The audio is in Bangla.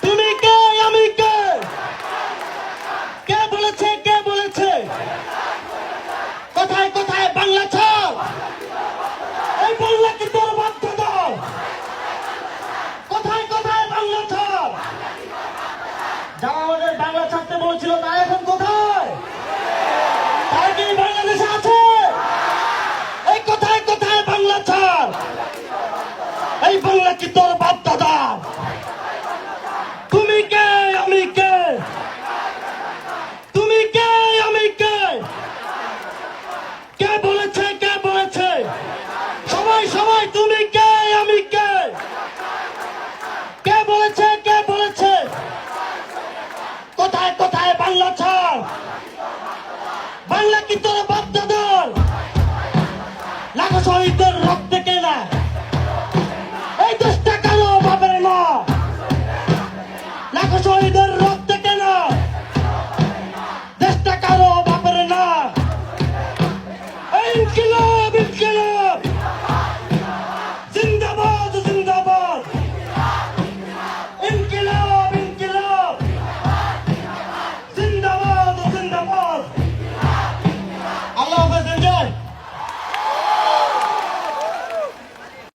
তুমি কে? আমি কে? কে বলেছে? কে বলেছে? কোথায় কোথায়? বাংলা ছাড়! এই বাংলা কি তোর বাধ্যতা? কোথায় কোথায় বাংলা ছাড়? যারা আমাদের বাংলা ছাড়তে বলেছিল, তারা এখন বললে কি তোর বাপ দাদা? তুমি কে, আমি কে? তুমি কে, আমি কে? কে বলেছে কে বলেছে? সবাই সবাই, তুমি কে, আমি কে? কে বলেছে কে বলেছে? কোথায় কোথায় বাংলা ছাড়? বাংলা কি তোর বাপ দাদা? লাখো শহীদের রক্তে কেনা Thank you.